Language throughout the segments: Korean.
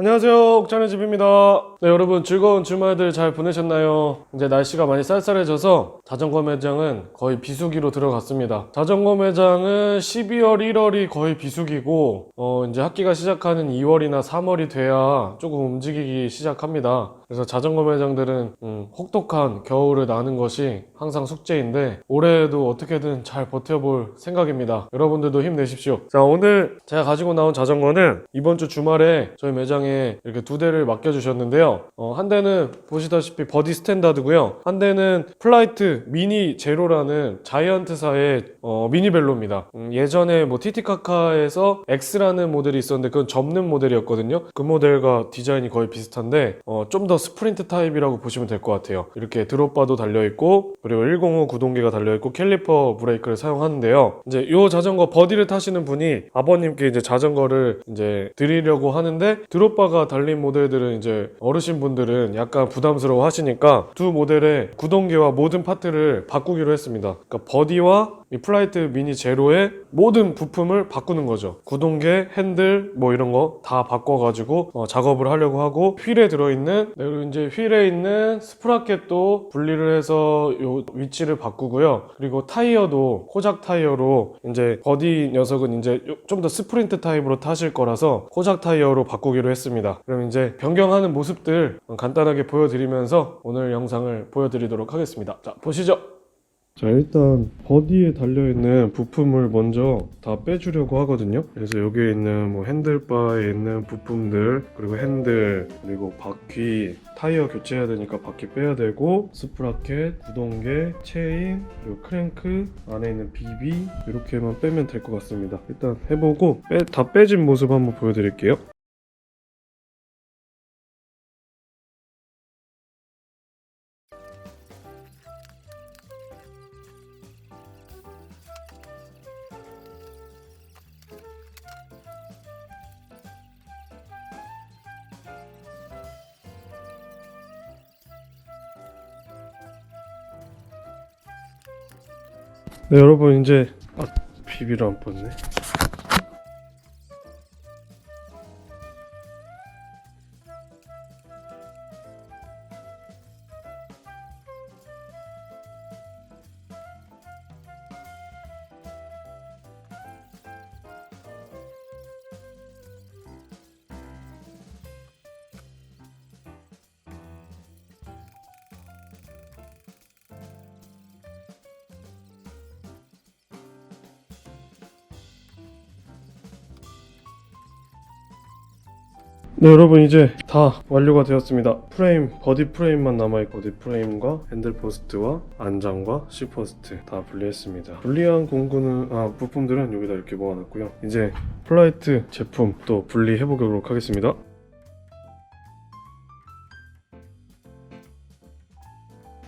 안녕하세요. 옥찬의 집입니다. 네 여러분 즐거운 주말들 잘 보내셨나요? 이제 날씨가 많이 쌀쌀해져서 자전거 매장은 거의 비수기로 들어갔습니다. 자전거 매장은 12월 1월이 거의 비수기고 어 이제 학기가 시작하는 2월이나 3월이 돼야 조금 움직이기 시작합니다 그래서 자전거 매장들은 음, 혹독한 겨울을 나는 것이 항상 숙제인데 올해에도 어떻게든 잘 버텨볼 생각입니다 여러분들도 힘내십시오 자 오늘 제가 가지고 나온 자전거는 이번 주 주말에 저희 매장에 이렇게 두 대를 맡겨주셨는데요. 어, 한 대는 보시다시피 버디 스탠다드고요. 한 대는 플라이트 미니 제로라는 자이언트사의 어, 미니벨로입니다. 음, 예전에 뭐 티티카카에서 X라는 모델이 있었는데 그건 접는 모델이었거든요. 그 모델과 디자인이 거의 비슷한데 어, 좀더 스프린트 타입이라고 보시면 될 것 같아요. 이렇게 드롭바도 달려있고 그리고 105 구동기가 달려있고 캘리퍼 브레이크를 사용하는데요. 이제 이 자전거 버디를 타시는 분이 아버님께 이제 자전거를 이제 드리려고 하는데 드롭바가 달린 모델들은 이제 어르신 분들은 약간 부담스러워 하시니까 두 모델의 구동기와 모든 파트를 바꾸기로 했습니다. 그러니까 버디와 이 플라이트 미니 제로의 모든 부품을 바꾸는 거죠. 구동계, 핸들 뭐 이런 거 다 바꿔가지고 어, 작업을 하려고 하고 휠에 들어있는 네, 그리고 이제 휠에 있는 스프라켓도 분리를 해서 요 위치를 바꾸고요. 그리고 타이어도 코작 타이어로 이제 버디 녀석은 이제 좀 더 스프린트 타입으로 타실 거라서 코작 타이어로 바꾸기로 했습니다. 그럼 이제 변경하는 모습들 간단하게 보여드리면서 오늘 영상을 보여드리도록 하겠습니다. 자 보시죠. 자 일단 버디에 달려있는 부품을 먼저 다 빼주려고 하거든요. 그래서 여기에 있는 뭐 핸들바에 있는 부품들 그리고 핸들 그리고 바퀴 타이어 교체해야 되니까 바퀴 빼야 되고 스프라켓, 구동계, 체인 그리고 크랭크 안에 있는 비비 이렇게만 빼면 될 것 같습니다. 일단 해보고 빼- 다 빼진 모습 한번 보여드릴게요 네 여러분 이제 아 비비를 안 뻗네 네 여러분 이제 다 완료가 되었습니다. 프레임 버디 프레임만 남아있고 버디 프레임과 핸들 포스트와 안장과 C 포스트 다 분리했습니다. 분리한 공구는 아 부품들은 여기다 이렇게 모아놨고요. 이제 플라이트 제품 또 분리해 보도록 하겠습니다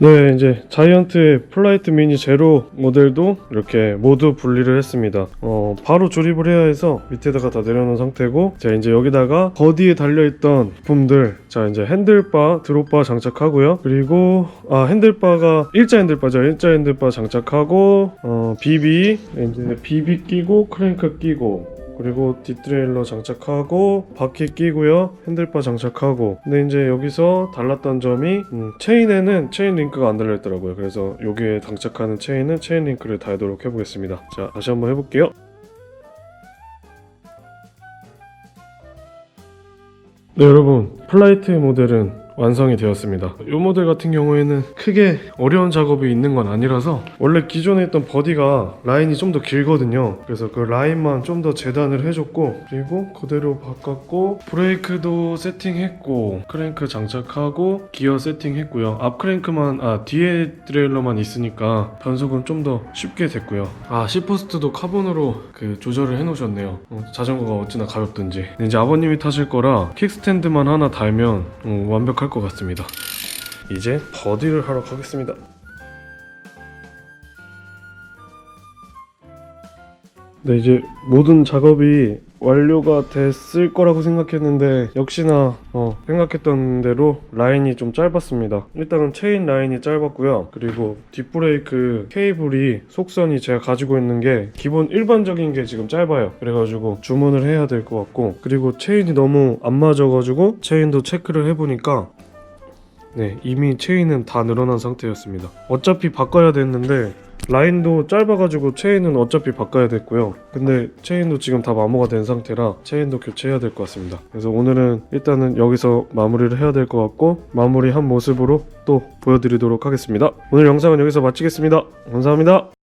네, 이제 자이언트의 플라이트 미니 제로 모델도 이렇게 모두 분리를 했습니다. 어, 바로 조립을 해야 해서 밑에다가 다 내려놓은 상태고, 자, 이제 여기다가 버디에 달려있던 부품들, 자, 이제 핸들바, 드롭바 장착하고요. 그리고, 아, 핸들바가 일자 핸들바죠. 일자 핸들바 장착하고, 어, 비비, 이제 비비 끼고, 크랭크 끼고, 그리고 뒷트레일러 장착하고 바퀴 끼고요. 핸들바 장착하고. 근데 이제 여기서 달랐던 점이 음, 체인에는 체인 링크가 안 달려있더라고요. 그래서 여기에 장착하는 체인은 체인 링크를 달도록 해보겠습니다. 자 다시 한번 해볼게요. 네 여러분. 플라이트 모델은 완성이 되었습니다. 이 모델 같은 경우에는 크게 어려운 작업이 있는 건 아니라서 원래 기존에 있던 버디가 라인이 좀 더 길거든요. 그래서 그 라인만 좀 더 재단을 해줬고 그리고 그대로 바꿨고 브레이크도 세팅했고 크랭크 장착하고 기어 세팅했고요. 앞 크랭크만 아 뒤에 트레일러만 있으니까 변속은 좀 더 쉽게 됐고요. 아 시포스트도 카본으로 그 조절을 해놓으셨네요. 어, 자전거가 어찌나 가볍든지. 이제 아버님이 타실 거라 킥스탠드만 하나 달면 어, 완벽 할 것 같습니다. 이제 버디를 하러 가겠습니다. 네, 이제 모든 작업이 완료가 됐을 거라고 생각했는데 역시나 어, 생각했던 대로 라인이 좀 짧았습니다. 일단은 체인 라인이 짧았고요. 그리고 뒷브레이크 케이블이 속선이 제가 가지고 있는 게 기본 일반적인 게 지금 짧아요. 그래가지고 주문을 해야 될 것 같고 그리고 체인이 너무 안 맞아가지고 체인도 체크를 해보니까 네 이미 체인은 다 늘어난 상태였습니다. 어차피 바꿔야 됐는데 라인도 짧아가지고 체인은 어차피 바꿔야 됐고요. 근데 체인도 지금 다 마모가 된 상태라 체인도 교체해야 될 것 같습니다. 그래서 오늘은 일단은 여기서 마무리를 해야 될 것 같고 마무리한 모습으로 또 보여드리도록 하겠습니다. 오늘 영상은 여기서 마치겠습니다. 감사합니다.